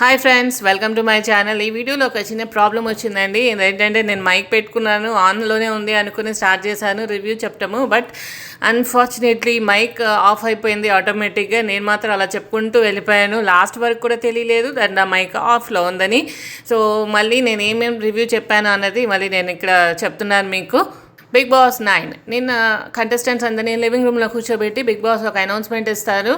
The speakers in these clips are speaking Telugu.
Hi friends welcome to my channel ఈ వీడియోలో ఒక చిన్న ప్రాబ్లం వచ్చిందండి. ఏంటంటే నేను మైక్ పెట్టుకున్నాను ఆన్లోనే ఉంది అనుకుని స్టార్ట్ చేశాను రివ్యూ చెప్పటము. బట్ అన్ఫార్చునేట్లీ మైక్ ఆఫ్ అయిపోయింది ఆటోమేటిక్గా నేను మాత్రం అలా చెప్పుకుంటూ వెళ్ళిపోయాను. లాస్ట్ వరకు కూడా తెలియలేదు దాని ఆ మైక్ ఆఫ్లో ఉందని. సో మళ్ళీ నేను ఏమేమి రివ్యూ చెప్పాను అన్నది మళ్ళీ నేను ఇక్కడ చెప్తున్నాను మీకు. Bigg Boss nine. నిన్న కంటెస్టెంట్స్ అందరినీ లివింగ్ రూమ్లో కూర్చోబెట్టి బిగ్ బాస్ ఒక అనౌన్స్మెంట్ ఇస్తారు.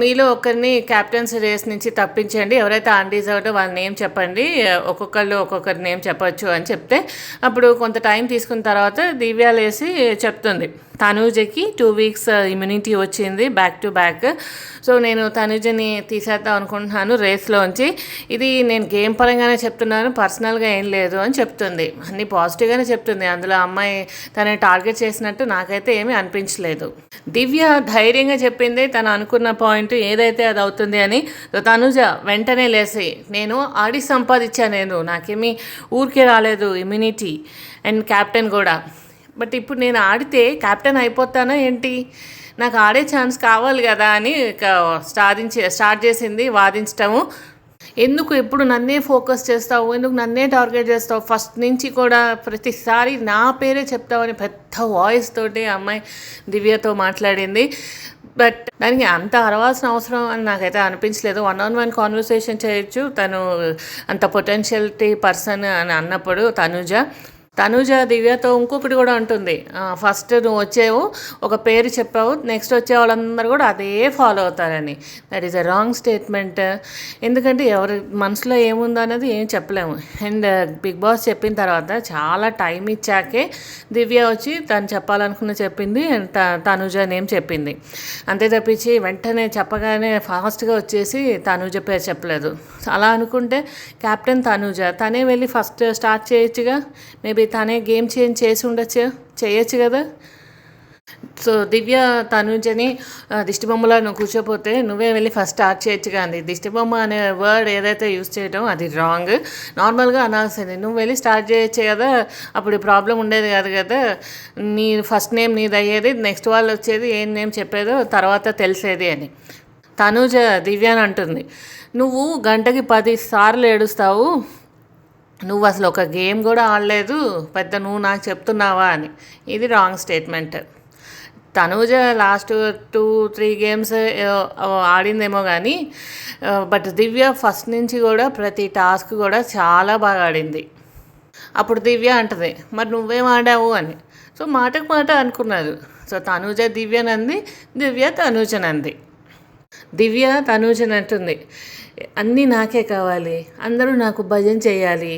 మీలో ఒకరిని క్యాప్టెన్సీ రేస్ నుంచి తప్పించండి. ఎవరైతే అన్డిజర్వ్డ్ వాళ్ళ నేమ్ చెప్పండి. ఒక్కొక్కళ్ళు ఒక్కొక్కరి నేమ్ చెప్పొచ్చు అని చెప్తే అప్పుడు కొంత టైం తీసుకున్న తర్వాత దివ్య లేసి చెప్తుంది. తనూజకి టూ వీక్స్ ఇమ్యూనిటీ వచ్చింది బ్యాక్ టు బ్యాక్ సో నేను తనూజని తీసేద్దాం అనుకుంటున్నాను రేస్లోంచి ఇది నేను గేమ్ పరంగానే చెప్తున్నాను పర్సనల్గా ఏం లేదు అని చెప్తుంది. అన్ని పాజిటివ్గానే చెప్తుంది. అందులో అమ్మాయి తనని టార్గెట్ చేసినట్టు నాకైతే ఏమీ అనిపించలేదు. దివ్య ధైర్యంగా చెప్పింది తను అనుకున్న పాయింట్ ఏదైతే అది అవుతుంది అని. తనుజ వెంటనే లేసి నేను ఆడి సంపాదించా నేను నాకేమీ ఊరికే రాలేదు ఇమ్యూనిటీ. అండ్ క్యాప్టెన్ కూడా బట్ ఇప్పుడు నేను ఆడితే కెప్టెన్ అయిపోతానా ఏంటి? నాకు ఆడే ఛాన్స్ కావాలి కదా అని స్టార్ట్ స్టార్ట్ చేసింది వాదించటము ఎందుకు ఎప్పుడు నన్నే ఫోకస్ చేస్తావు? ఎందుకు నన్నే టార్గెట్ చేస్తావు? ఫస్ట్ నుంచి కూడా ప్రతిసారి నా పేరే చెప్తావని పెద్ద వాయిస్ తోటి అమ్మాయి దివ్యతో మాట్లాడింది. బట్ దానికి అంత అరవాల్సిన అవసరం అని నాకైతే అనిపించలేదు. వన్ ఆన్ వన్ కాన్వర్సేషన్ చేయొచ్చు. తను అంత పొటెన్షియల్టీ పర్సన్ అని అన్నప్పుడు తనుజ. తనుజ దివ్యతో ఇంకొకటి కూడా ఉంటుంది. ఫస్ట్ నువ్వు వచ్చావు ఒక పేరు చెప్పావు నెక్స్ట్ వచ్చే వాళ్ళందరూ కూడా అదే ఫాలో అవుతారని. That is a wrong statement ఎందుకంటే ఎవరి మనసులో ఏముందో అనేది ఏం చెప్పలేము. అండ్ బిగ్ బాస్ చెప్పిన తర్వాత చాలా టైం ఇచ్చాకే దివ్య వచ్చి తను చెప్పాలనుకున్న చెప్పింది అండ్ త- తనుజ నేమ్ చెప్పింది. అంతే తప్పించి వెంటనే చెప్పగానే ఫాస్ట్గా వచ్చేసి తనుజ పేరు చెప్పలేదు. అలా అనుకుంటే కెప్టెన్ తనుజ తనే వెళ్ళి ఫస్ట్ స్టార్ట్ చేయొచ్చుగా? మేబీ తనే గేమ్ చేంజ్ చేసి ఉండొచ్చు చేయొచ్చు కదా. సో దివ్య తనుజని దిష్టిబొమ్మలను దిష్టిబొమ్మలో నువ్వు కూర్చోపోతే నువ్వే వెళ్ళి ఫస్ట్ స్టార్ట్ చేయొచ్చు కానీ దిష్టిబొమ్మ అనే వర్డ్ ఏదైతే యూస్ చేయడం అది రాంగ్ నార్మల్గా అనాల్సింది నువ్వు వెళ్ళి స్టార్ట్ చేయొచ్చు కదా అప్పుడు ప్రాబ్లం ఉండేది కాదు కదా. నీ ఫస్ట్ నేమ్ నీది అయ్యేది నెక్స్ట్ వాళ్ళు వచ్చేది ఏం నేమ్ చెప్పేదో తర్వాత తెలిసేది అని. తనుజ దివ్య అని అంటుంది. నువ్వు గంటకి పది సార్లు ఏడుస్తావు నువ్వు అసలు ఒక గేమ్ కూడా ఆడలేదు పెద్ద నువ్వు నాకు చెప్తున్నావా అని. ఇది wrong statement Tanuja last two three games ఆడిందేమో కానీ బట్ దివ్య ఫస్ట్ నుంచి కూడా ప్రతి టాస్క్ కూడా చాలా బాగా ఆడింది. అప్పుడు దివ్య అంటది మరి నువ్వేం ఆడావు? అని. సో మాటకు మాట అనుకున్నారు సో తనూజ దివ్యనంది దివ్య తనూజనంది. దివ్య తనూజన్ అంటుంది. అన్నీ నాకే కావాలి. అందరూ నాకు భజన చేయాలి.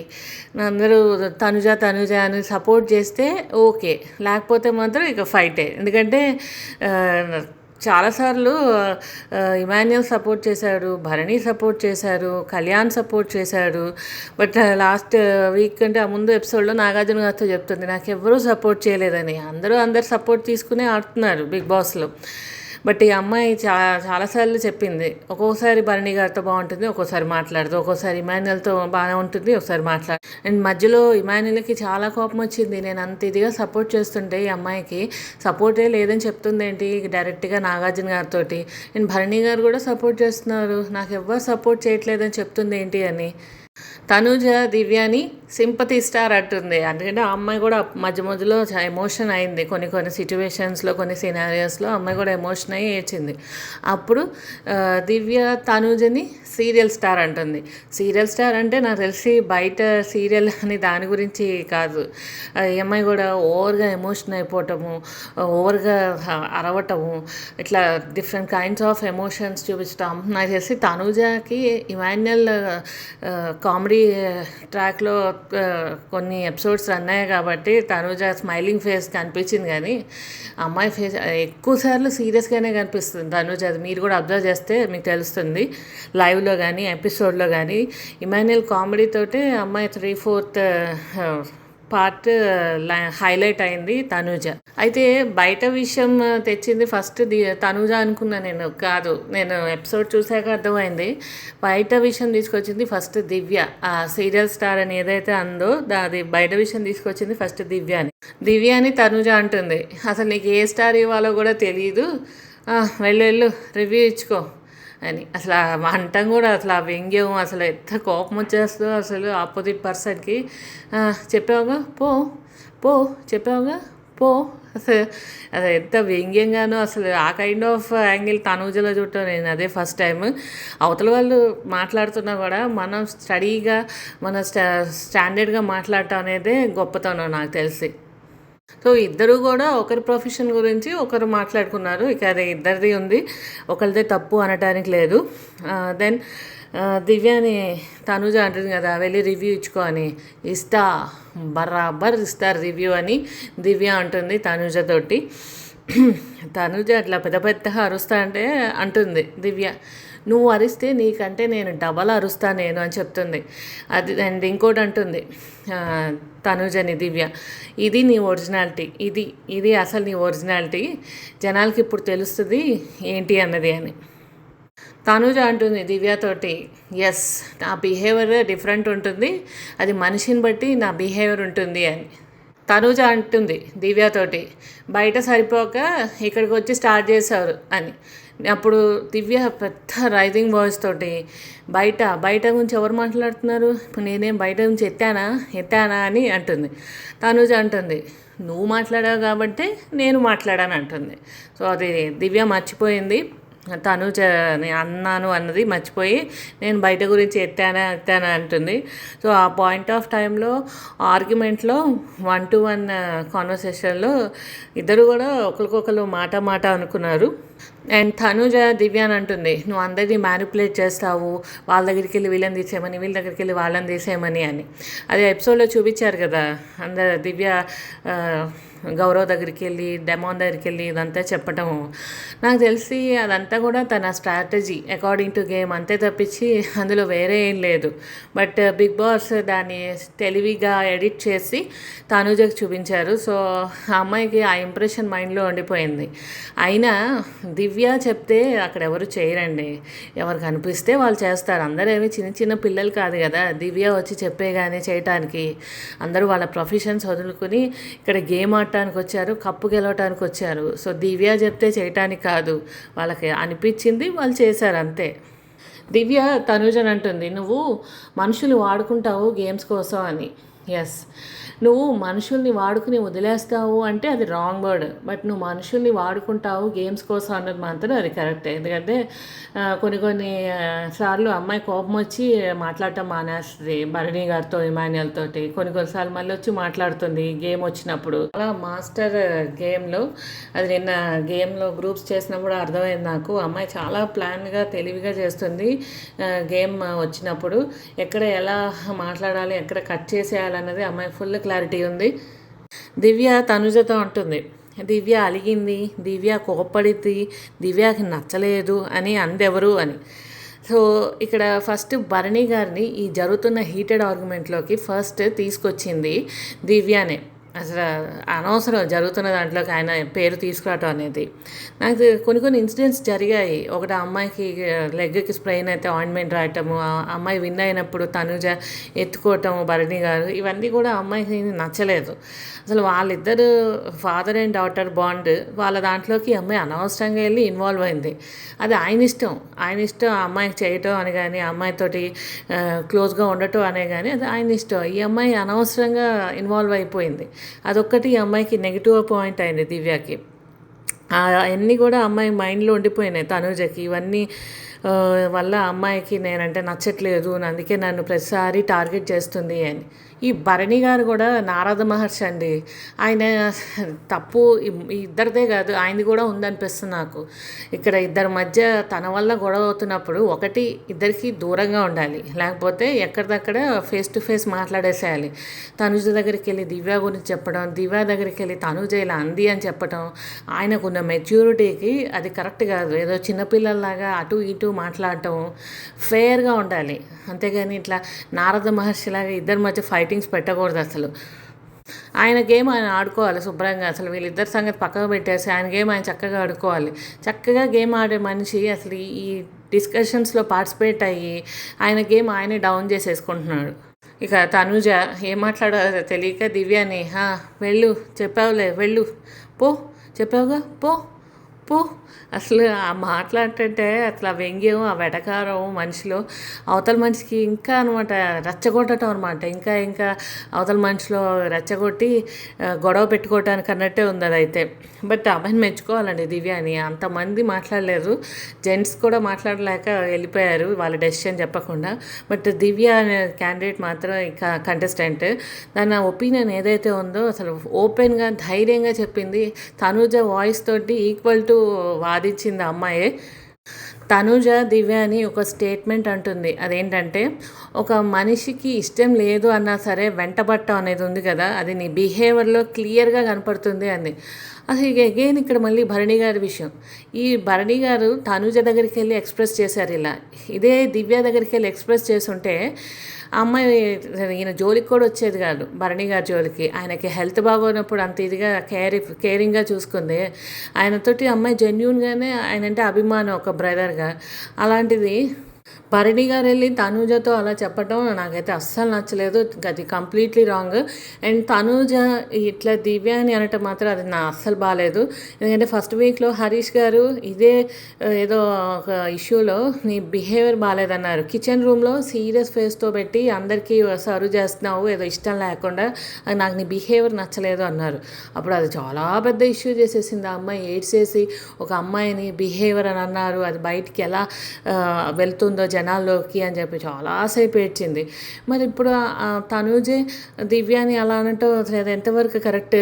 అందరూ తనుజ తనుజ అని సపోర్ట్ చేస్తే ఓకే. లేకపోతే మాత్రం ఇక ఫైటే ఎందుకంటే చాలాసార్లు ఇమాన్యుల్ సపోర్ట్ చేశాడు భరణి సపోర్ట్ చేశారు కళ్యాణ్ సపోర్ట్ చేశాడు. బట్ లాస్ట్ వీక్ అంటే ఆ ముందు ఎపిసోడ్లో నాగార్జున గారితో చెప్తుంది నాకు ఎవరూ సపోర్ట్ చేయలేదని. అందరూ అందరు సపోర్ట్ తీసుకునే ఆడుతున్నారు బిగ్ బాస్లో బట్ ఈ అమ్మాయి చా చాలాసార్లు చెప్పింది. ఒక్కోసారి భరణి గారితో బాగుంటుంది ఒక్కోసారి మాట్లాడదు. ఒక్కోసారి ఇమాన్యుల్తో బాగానే ఉంటుంది ఒకసారి మాట్లాడు అండ్ మధ్యలో ఇమాన్యుల్కి చాలా కోపం వచ్చింది. నేను అంత ఇదిగా సపోర్ట్ చేస్తుంటే ఈ అమ్మాయికి సపోర్టే లేదని చెప్తుంది ఏంటి? డైరెక్ట్గా నాగార్జున గారితో అండ్ భరణి గారు కూడా సపోర్ట్ చేస్తున్నారు. నాకు ఎవ్వరు సపోర్ట్ చేయట్లేదని చెప్తుంది ఏంటి అని. తనుజ దివ్యాని సింపతి స్టార్ అంటుంది ఎందుకంటే ఆ అమ్మాయి కూడా మధ్య మధ్యలో ఎమోషన్ అయింది. కొన్ని కొన్ని సిచ్యువేషన్స్లో కొన్ని సినారియోస్లో అమ్మాయి కూడా ఎమోషన్ అయ్యి ఏడ్చింది. అప్పుడు దివ్య తనుజని సీరియల్ స్టార్ అంటుంది. సీరియల్ స్టార్ అంటే నాకు తెలిసి బయట సీరియల్ అని దాని గురించి కాదు. ఈ అమ్మాయి కూడా ఓవర్గా ఎమోషన్ అయిపోవటము ఓవర్గా అరవటము ఇట్లా డిఫరెంట్ కైండ్స్ ఆఫ్ ఎమోషన్స్ చూపించటం. నాకు తెలిసి తనుజాకి ఇమాన్యుయల్ కామెడీ uh, ట్రాక్లో uh, కొన్ని ఎపిసోడ్స్ రన్ అయ్యాయి కాబట్టి తనుజ స్మైలింగ్ ఫేస్ కనిపించింది కానీ అమ్మాయి ఫేస్ ఎక్కువసార్లు సీరియస్గానే కనిపిస్తుంది. తనుజ అది మీరు కూడా అబ్జర్వ్ చేస్తే మీకు తెలుస్తుంది. లైవ్లో కానీ ఎపిసోడ్లో కానీ ఇమాన్యుయల్ కామెడీతోటే అమ్మాయి three fourth uh, part highlight అయింది తనుజ. అయితే బయట విషయం తెచ్చింది ఫస్ట్ ది తనుజ అనుకున్నా నేను కాదు నేను ఎపిసోడ్ చూసాక అర్థమైంది. బయట విషయం తీసుకొచ్చింది ఫస్ట్ దివ్య. ఆ సీరియల్ స్టార్ అని ఏదైతే అందో అది బయట విషయం తీసుకొచ్చింది ఫస్ట్ దివ్య అని దివ్య అని తనుజ అంటుంది. అసలు నీకు ఏ స్టార్ ఇవ్వాలో కూడా తెలియదు వెళ్ళు వెళ్ళు రివ్యూ ఇచ్చుకో. అని. అసలు ఆ అంటం కూడా అసలు ఆ వ్యంగ్యం అసలు ఎంత కోపం వచ్చేస్తుందో అసలు ఆపోజిట్ పర్సన్కి. చెప్పావుగా? పో పో చెప్పావుగా? పో. అసలు అది ఎంత వ్యంగ్యంగానో అసలు ఆ కైండ్ ఆఫ్ యాంగిల్ తనూజలో చూడటం నేను అదే ఫస్ట్ టైం అవతల వాళ్ళు మాట్లాడుతున్నా కూడా మనం స్టడీగా మన స్టా స్టాండర్డ్గా మాట్లాడటం అనేదే గొప్పతనం నాకు తెలిసి. సో ఇద్దరు కూడా ఒకరి ప్రొఫెషన్ గురించి ఒకరు మాట్లాడుకున్నారు. ఇక అది ఇద్దరిది ఉంది. ఒకరిదే తప్పు అనటానికి లేదు. దెన్ దివ్యాని తనుజ అంటుంది కదా వెళ్ళి రివ్యూ ఇచ్చుకో అని. ఇస్తా బరాబర్ ఇస్తారు రివ్యూ అని దివ్య అంటుంది తనుజతోటి తనుజ అట్లా పెద్ద పెద్దగా అరుస్తా అంటే అంటుంది దివ్య. నువ్వు అరిస్తే నీకంటే నేను డబల్ అరుస్తా నేను అని చెప్తుంది. అది అండ్ ఇంకోటి అంటుంది తనుజని దివ్య ఇది నీ ఒరిజినాలిటీ ఇది ఇది అసలు నీ ఒరిజినాలిటీ జనాలకి ఇప్పుడు తెలుస్తుంది ఏంటి అన్నది అని. తనుజ అంటుంది దివ్యతోటి ఎస్ నా బిహేవియర్ డిఫరెంట్ ఉంటుంది అది మనిషిని బట్టి నా బిహేవియర్ ఉంటుంది అని. తనుజ అంటుంది దివ్యతోటి బయట సరిపోక ఇక్కడికి వచ్చి స్టార్ట్ చేశారు అని. అప్పుడు దివ్య పెద్ద రైజింగ్ వాయిస్ తోటి బయట బయట గురించి ఎవరు మాట్లాడుతున్నారు? ఇప్పుడు నేనేం బయట నుంచి ఎత్తానా? ఎత్తానా? అని అంటుంది. తనుజ అంటుంది నువ్వు మాట్లాడావు కాబట్టి నేను మాట్లాడాను అంటుంది. సో అది దివ్య మర్చిపోయింది. తను అన్నాను అన్నది మర్చిపోయి నేను బయట గురించి ఎత్తానా ఎత్తానా అంటుంది. సో ఆ పాయింట్ ఆఫ్ టైంలో ఆర్గ్యుమెంట్లో వన్ టు వన్ కాన్వర్సేషన్లో ఇద్దరు కూడా ఒకరికొకరు మాట మాట అనుకున్నారు. అండ్ తనుజ దివ్య అని అంటుంది నువ్వు అందరినీ మ్యానిపులేట్ చేస్తావు వాళ్ళ దగ్గరికి వెళ్ళి వీళ్ళని తీసేయమని వీళ్ళ దగ్గరికి వెళ్ళి వాళ్ళని తీసేయమని అని. అది ఎపిసోడ్లో చూపించారు కదా అందరు దివ్య గౌరవ్ దగ్గరికి వెళ్ళి డెమోన్ దగ్గరికి వెళ్ళి ఇదంతా చెప్పటం. నాకు తెలిసి అదంతా కూడా తన స్ట్రాటజీ అకార్డింగ్ టు గేమ్ అంతే తప్పించి అందులో వేరే ఏం లేదు. బట్ బిగ్ బాస్ దాన్ని తెలివిగా ఎడిట్ చేసి తనుజకు చూపించారు. సో ఆ అమ్మాయికి ఆ ఇంప్రెషన్ మైండ్లో ఉండిపోయింది. అయినా దివ్య చెప్తే అక్కడ ఎవరు చేయరండి. ఎవరు కనిపిస్తే వాళ్ళు చేస్తారు. అందరూ ఏమి చిన్న చిన్న పిల్లలు కాదు కదా. దివ్య వచ్చి చెప్పే కానీ చేయటానికి అందరూ వాళ్ళ ప్రొఫెషన్స్ వదులుకుని ఇక్కడ గేమ్ ఆడటానికి వచ్చారు కప్పు గెలవటానికి వచ్చారు. సో దివ్య చెప్తే చేయటానికి కాదు. వాళ్ళకి అనిపించింది వాళ్ళు చేశారు అంతే. దివ్య తనుజన్ అంటుంది నువ్వు మనుషులు వాడుకుంటావు గేమ్స్ కోసం అని. ఎస్ నువ్వు మనుషుల్ని వాడుకుని వదిలేస్తావు అంటే అది రాంగ్ వర్డ్ బట్ నువ్వు మనుషుల్ని వాడుకుంటావు గేమ్స్ కోసం అన్నది మాత్రం అది కరెక్టే ఎందుకంటే కొన్ని కొన్ని సార్లు అమ్మాయి కోపం వచ్చి మాట్లాడటం మానేస్తుంది భరణి గారితో ఇమాన్యుయల్ తోటి కొన్ని కొన్నిసార్లు మళ్ళీ వచ్చి మాట్లాడుతుంది గేమ్ వచ్చినప్పుడు. అలా మాస్టర్ గేమ్లో అది నిన్న గేమ్లో గ్రూప్స్ చేసినప్పుడు అర్థమైంది నాకు. అమ్మాయి చాలా ప్లాన్గా తెలివిగా చేస్తుంది గేమ్ వచ్చినప్పుడు. ఎక్కడ ఎలా మాట్లాడాలి ఎక్కడ కట్ చేసేయాలన్నది అమ్మాయి ఫుల్ క్లారిటీ ఉంది. దివ్య తనుజతో ఉంటుంది దివ్య అలిగింది. దివ్య కోప్పడిద్ది. దివ్యకి నచ్చలేదు అని అందెవరు అని. సో ఇక్కడ ఫస్ట్ భరణి గారిని ఈ జరుగుతున్న హీటెడ్ ఆర్గ్యుమెంట్లోకి ఫస్ట్ తీసుకొచ్చింది దివ్యానే. అసలు అనవసరం జరుగుతున్న దాంట్లోకి ఆయన పేరు తీసుకురావటం అనేది. నాకు కొన్ని కొన్ని ఇన్సిడెంట్స్ జరిగాయి. ఒకటి అమ్మాయికి లెగ్కి స్ప్రెయిన్ అయితే ఆయింట్మెంట్ రాయటము అమ్మాయి విన్ అయినప్పుడు తనుజ ఎత్తుకోవటము భరణి గారు ఇవన్నీ కూడా అమ్మాయికి నచ్చలేదు. అసలు వాళ్ళిద్దరు ఫాదర్ అండ్ డాటర్ బాండ్ వాళ్ళ దాంట్లోకి అమ్మాయి అనవసరంగా వెళ్ళి ఇన్వాల్వ్ అయింది. అది ఆయన ఇష్టం. ఆయన ఇష్టం ఆ అమ్మాయికి చేయటం అని కానీ అమ్మాయితోటి క్లోజ్గా ఉండటం అనే కానీ అది ఆయన ఇష్టం. ఈ అమ్మాయి అనవసరంగా ఇన్వాల్వ్ అయిపోయింది. అదొక్కటి ఈ అమ్మాయికి నెగిటివ్ పాయింట్ అయింది దివ్యాకి. అవన్నీ కూడా అమ్మాయి మైండ్లో ఉండిపోయినాయి తనుజకి. ఇవన్నీ వల్ల అమ్మాయికి నేనంటే నచ్చట్లేదు. అందుకే నన్ను ప్రతిసారి టార్గెట్ చేస్తుంది అని. ఈ భరణి గారు కూడా నారద మహర్షి అండి. ఆయన తప్పు ఇద్దరిదే కాదు ఆయనది కూడా ఉందనిపిస్తుంది నాకు. ఇక్కడ ఇద్దరి మధ్య తన వల్ల గొడవ అవుతున్నప్పుడు ఒకటి ఇద్దరికి దూరంగా ఉండాలి. లేకపోతే ఎక్కడిదక్కడ ఫేస్ టు ఫేస్ మాట్లాడేసేయాలి. తనుజ దగ్గరికి వెళ్ళి దివ్య గురించి చెప్పడం దివ్య దగ్గరికి వెళ్ళి తనుజ ఇలా అంది అని చెప్పడం ఆయనకున్న మెచ్యూరిటీకి అది కరెక్ట్ కాదు. ఏదో చిన్నపిల్లల్లాగా అటు ఇటు మాట్లాడటం ఫేర్గా ఉండాలి. అంతేగాని ఇట్లా నారద మహర్షిలాగా ఇద్దరి మధ్య ఫైట్ ఫైటింగ్స్ పెట్టకూడదు అసలు. ఆయన గేమ్ ఆయన ఆడుకోవాలి శుభ్రంగా అసలు వీళ్ళిద్దరి సంగతి పక్కకు పెట్టేసి ఆయన గేమ్ ఆయన చక్కగా ఆడుకోవాలి. చక్కగా గేమ్ ఆడే మనిషి అసలు ఈ డిస్కషన్స్లో పార్టిసిపేట్ అయ్యి ఆయన గేమ్ ఆయనే డౌన్ చేసేసుకుంటున్నాడు. ఇక తనుజ ఏం మాట్లాడాలో తెలియక దివ్యాని వెళ్ళు చెప్పావులే వెళ్ళు పో చెప్పావుగా పో పో అసలు ఆ మాట్లాడుతుంటే అసలు ఆ వ్యంగ్యం ఆ వెటకారం మనిషిలో అవతల మనిషికి ఇంకా అనమాట రెచ్చగొట్టడం అనమాట ఇంకా ఇంకా అవతల మనిషిలో రెచ్చగొట్టి గొడవ పెట్టుకోవటానికి అన్నట్టే ఉంది అదైతే. బట్ అమ్మాయిని మెచ్చుకోవాలండి దివ్యాని అంతమంది మాట్లాడలేదు జెంట్స్ కూడా మాట్లాడలేక వెళ్ళిపోయారు వాళ్ళ డెసిషన్ చెప్పకుండా. బట్ దివ్య అనే క్యాండిడేట్ మాత్రం ఇంకా కంటెస్టెంట్. దాని ఒపీనియన్ ఏదైతే ఉందో అసలు ఓపెన్గా ధైర్యంగా చెప్పింది. తనుజ వాయిస్ తోటి ఈక్వల్ టు వా ఆ అమ్మాయే. తనుజ దివ్య అని ఒక స్టేట్మెంట్ అంటుంది. అదేంటంటే ఒక మనిషికి ఇష్టం లేదు అన్నా సరే వెంటబట్టం అనేది ఉంది కదా అది నీ బిహేవియర్లో క్లియర్గా కనపడుతుంది అంది. అసలు ఇక అగైన్ ఇక్కడ మళ్ళీ భరణి గారి విషయం. ఈ భరణి గారు తనుజ దగ్గరికి వెళ్ళి ఎక్స్ప్రెస్ చేశారు ఇలా. ఇదే దివ్య దగ్గరికి వెళ్ళి ఎక్స్ప్రెస్ చేస్తుంటే ఆ అమ్మాయి ఈయన జోలికి కూడా వచ్చేది కాదు భరణి గారి జోలికి. ఆయనకి హెల్త్ బాగోనప్పుడు అంత ఇదిగా కేర్ కేరింగ్గా చూసుకుంది. ఆయనతోటి అమ్మాయి జెన్యున్గానే ఆయన అంటే అభిమానం ఒక బ్రదర్గా అలాంటిది పరిణి గారు వెళ్ళి తనూజతో అలా చెప్పడం నాకైతే అస్సలు నచ్చలేదు. అది కంప్లీట్లీ రాంగ్. అండ్ తనూజ ఇట్లా దివ్య అని అనటం మాత్రం అది నా అస్సలు బాగాలేదు ఎందుకంటే ఫస్ట్ వీక్లో హరీష్ గారు ఇదే ఏదో ఒక ఇష్యూలో నీ బిహేవియర్ బాగాలేదన్నారు కిచెన్ రూమ్లో సీరియస్ ఫేస్తో పెట్టి అందరికీ సర్వ్ చేస్తున్నావు ఏదో ఇష్టం లేకుండా అది నాకు నీ బిహేవియర్ నచ్చలేదు అన్నారు. అప్పుడు అది చాలా పెద్ద ఇష్యూ చేసేసింది ఆ అమ్మాయి. ఏడ్చేసి ఒక అమ్మాయిని బిహేవియర్ అని అన్నారు. అది బయటికి ఎలా వెళ్తుందో జనాల్లోకి అని చెప్పి చాలాసేపు ఏడ్చింది. మరి ఇప్పుడు తనూజే దివ్యాని అలా అనటం అసలు అది ఎంతవరకు కరెక్ట్?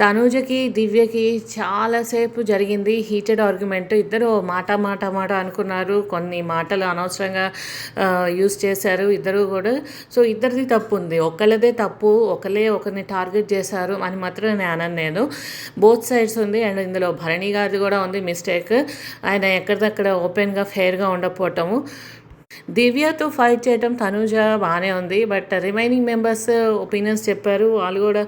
తనూజకి దివ్యకి చాలాసేపు జరిగింది హీటెడ్ ఆర్గ్యుమెంట్. ఇద్దరు మాట మాట మాట అనుకున్నారు. కొన్ని మాటలు అనవసరంగా యూస్ చేశారు ఇద్దరు కూడా. సో ఇద్దరిది తప్పు ఉంది ఒకళ్ళదే తప్పు ఒకళ్ళే ఒకరిని టార్గెట్ చేశారు అని మాత్రం నేను అనను నేను. బోత్ సైడ్స్ ఉంది అండ్ ఇందులో భరణి గారిది కూడా ఉంది మిస్టేక్. ఆయన ఎక్కడిదక్కడ ఓపెన్గా ఫెయిర్గా ఉండకపోవటము. దివ్యతో ఫైట్ చేయటం తనుజ బాగానే ఉంది బట్ రిమైనింగ్ మెంబర్స్ ఒపీనియన్స్ చెప్పారు. వాళ్ళు కూడా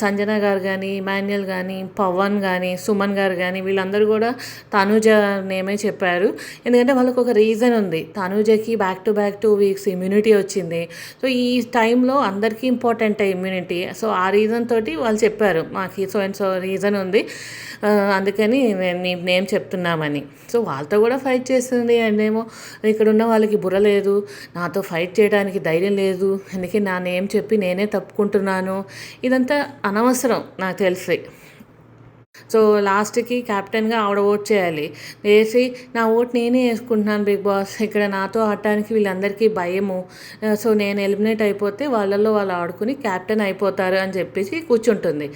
సంజన గారు కానీ మాన్యుల్ కానీ పవన్ కానీ సుమన్ గారు కానీ వీళ్ళందరూ కూడా తనుజ నేమే చెప్పారు. ఎందుకంటే వాళ్ళకి ఒక రీజన్ ఉంది. తనుజకి back to back two weeks immunity వచ్చింది. సో ఈ టైంలో అందరికీ ఇంపార్టెంట్ ఇమ్యూనిటీ సో ఆ రీజన్ తోటి వాళ్ళు చెప్పారు. మాకు సో అండ్ సో రీజన్ ఉంది. అందుకని నేను నేమ్ చెప్తున్నామని. సో వాళ్ళతో కూడా ఫైట్ చేస్తుంది అండ్ ఏమో ఇక్కడ ఉన్న వాళ్ళకి బుర్ర లేదు. నాతో ఫైట్ చేయడానికి ధైర్యం లేదు. అందుకే నా నేమ్ చెప్పి నేనే తప్పుకుంటున్నాను. ఇదంతా అనవసరం నాకు తెలిసి. సో లాస్ట్కి క్యాప్టెన్గా ఆవిడ ఓట్ చేయాలి. వేసి నా ఓట్ నేనే వేసుకుంటున్నాను బిగ్ బాస్. ఇక్కడ నాతో ఆడటానికి వీళ్ళందరికీ భయము. సో నేను ఎలిమినేట్ అయిపోతే వాళ్ళల్లో వాళ్ళు ఆడుకుని క్యాప్టెన్ అయిపోతారు అని చెప్పేసి కూర్చుంటుంది.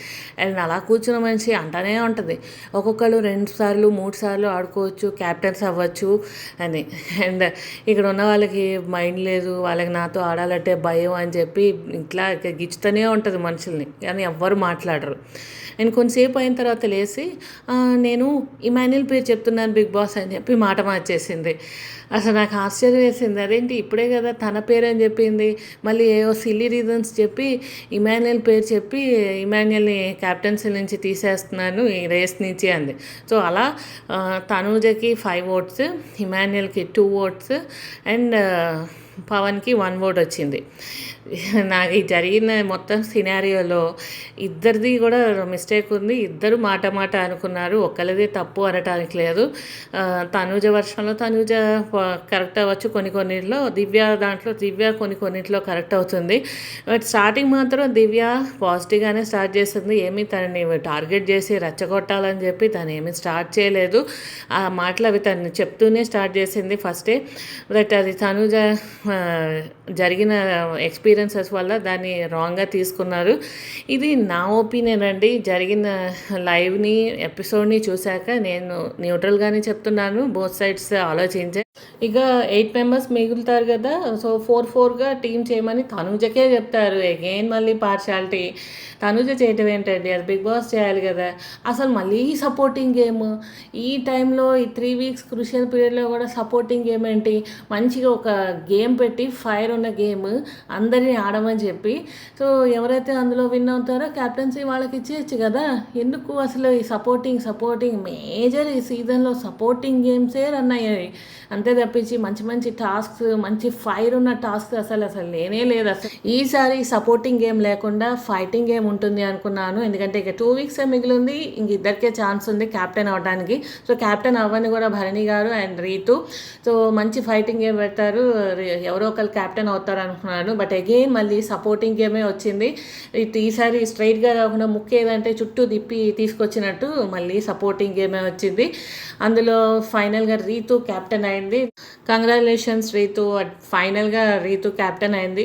అండ్ అలా కూర్చున్న మనిషి అంటానే ఉంటుంది. ఒక్కొక్కరు రెండు సార్లు మూడు సార్లు ఆడుకోవచ్చు క్యాప్టెన్స్ అవ్వచ్చు అని. అండ్ ఇక్కడ ఉన్న వాళ్ళకి మైండ్ లేదు వాళ్ళకి నాతో ఆడాలంటే భయం అని చెప్పి ఇట్లా గిచ్చుతూనే ఉంటుంది మనుషుల్ని. కానీ ఎవ్వరు మాట్లాడరు. అండ్ కొంతసేపు అయిన తర్వాత లేచి నేను ఇమాన్యుల్ పేరు చెప్తున్నాను బిగ్ బాస్ అని చెప్పి మాట మార్చేసింది. అసలు నాకు ఆశ్చర్యం వేసింది. అదేంటి? ఇప్పుడే కదా తన పేరు అని చెప్పింది. మళ్ళీ ఏవో సిల్లీ రీజన్స్ చెప్పి ఇమాన్యుల్ పేరు చెప్పి ఇమాన్యుల్ని క్యాప్టెన్సీ నుంచి తీసేస్తున్నాను ఈ రేస్ నుంచి అంది. సో అలా తనూజకి ఫైవ్ ఓట్స్ ఇమాన్యుల్కి టూ ఓట్స్ అండ్ పవన్కి వన్ ఓట్ వచ్చింది. నాకు ఈ జరిగిన మొత్తం సినారియోలో ఇద్దరిది కూడా మిస్టేక్ ఉంది. ఇద్దరు మాట మాట అనుకున్నారు. ఒకరిదే తప్పు అనటానికి లేదు. తనుజ తనూజ వర్షంలో తనూజ కరెక్ట్ అవ్వచ్చు. కొన్ని కొన్నిట్లో దివ్య దాంట్లో దివ్య కొన్ని కొన్నిట్లో కరెక్ట్ అవుతుంది. బట్ స్టార్టింగ్ మాత్రం దివ్య పాజిటివ్గానే స్టార్ట్ చేసింది. ఏమీ తనని టార్గెట్ చేసి రెచ్చగొట్టాలని చెప్పి తను ఏమీ స్టార్ట్ చేయలేదు. ఆ మాటలు అవి తను చెప్తూనే స్టార్ట్ చేసింది ఫస్టే. బట్ అది తనుజ జరిగిన ఎక్స్పీరియన్సెస్ వల్ల దాన్ని రాంగ్గా తీసుకున్నారు. ఇది నా ఒపీనియన్ అండి. జరిగిన లైవ్ని ఎపిసోడ్ని చూశాక నేను న్యూట్రల్గానే చెప్తున్నాను. బోత్ సైడ్స్ ఆలోచించే. ఇక ఎయిట్ మెంబర్స్ మిగులుతారు కదా. సో ఫోర్ ఫోర్గా టీం చేయమని తనుజకే చెప్తారు. అగైన్ మళ్ళీ పార్షాలిటీ తనుజ చేయటం ఏంటండి? అది బిగ్ బాస్ చేయాలి కదా. అసలు మళ్ళీ సపోర్టింగ్ గేమ్ ఈ టైంలో ఈ త్రీ వీక్స్ క్రూషియల్ పీరియడ్లో కూడా సపోర్టింగ్ గేమ్ ఏంటి? మంచిగా ఒక గేమ్ పెట్టి ఫైర్ ఉన్న గేమ్ అందరినీ ఆడమని చెప్పి. సో ఎవరైతే అందులో విన్ అవుతారో క్యాప్టెన్సీ వాళ్ళకి ఇచ్చేయచ్చు కదా. ఎందుకు అసలు ఈ సపోర్టింగ్ సపోర్టింగ్? మేజర్ ఈ సీజన్లో సపోర్టింగ్ గేమ్సే రన్ అయ్యాయి. అంతే తప్పించి మంచి మంచి టాస్క్స్ మంచి ఫైర్ ఉన్న టాస్క్ అసలు అసలు లేనే లేదు అసలు. ఈసారి సపోర్టింగ్ గేమ్ లేకుండా ఫైటింగ్ గేమ్ ఉంటుంది అనుకున్నాను. ఎందుకంటే ఇక టూ వీక్స్ మిగిలింది. ఇంక ఇద్దరికే ఛాన్స్ ఉంది క్యాప్టెన్ అవ్వడానికి సో క్యాప్టెన్ అవ్వని కూడా భరణి గారు అండ్ రీతు. సో మంచి ఫైటింగ్ గేమ్ పెడతారు. ఎవరో ఒకరు క్యాప్టెన్ అవుతారు అనుకున్నాను బట్ అగైన్ మళ్ళీ సపోర్టింగ్ గేమే వచ్చింది. ఇటు ఈసారి స్ట్రైట్గా కాకుండా ముక్కు ఏదంటే చుట్టూ తిప్పి తీసుకొచ్చినట్టు మళ్ళీ సపోర్టింగ్ గేమే వచ్చింది. అందులో ఫైనల్గా రీతు క్యాప్టెన్ అయింది. కంగ్రాచులేషన్స్ రీతు. ఫైనల్గా రీతు క్యాప్టెన్ అయింది.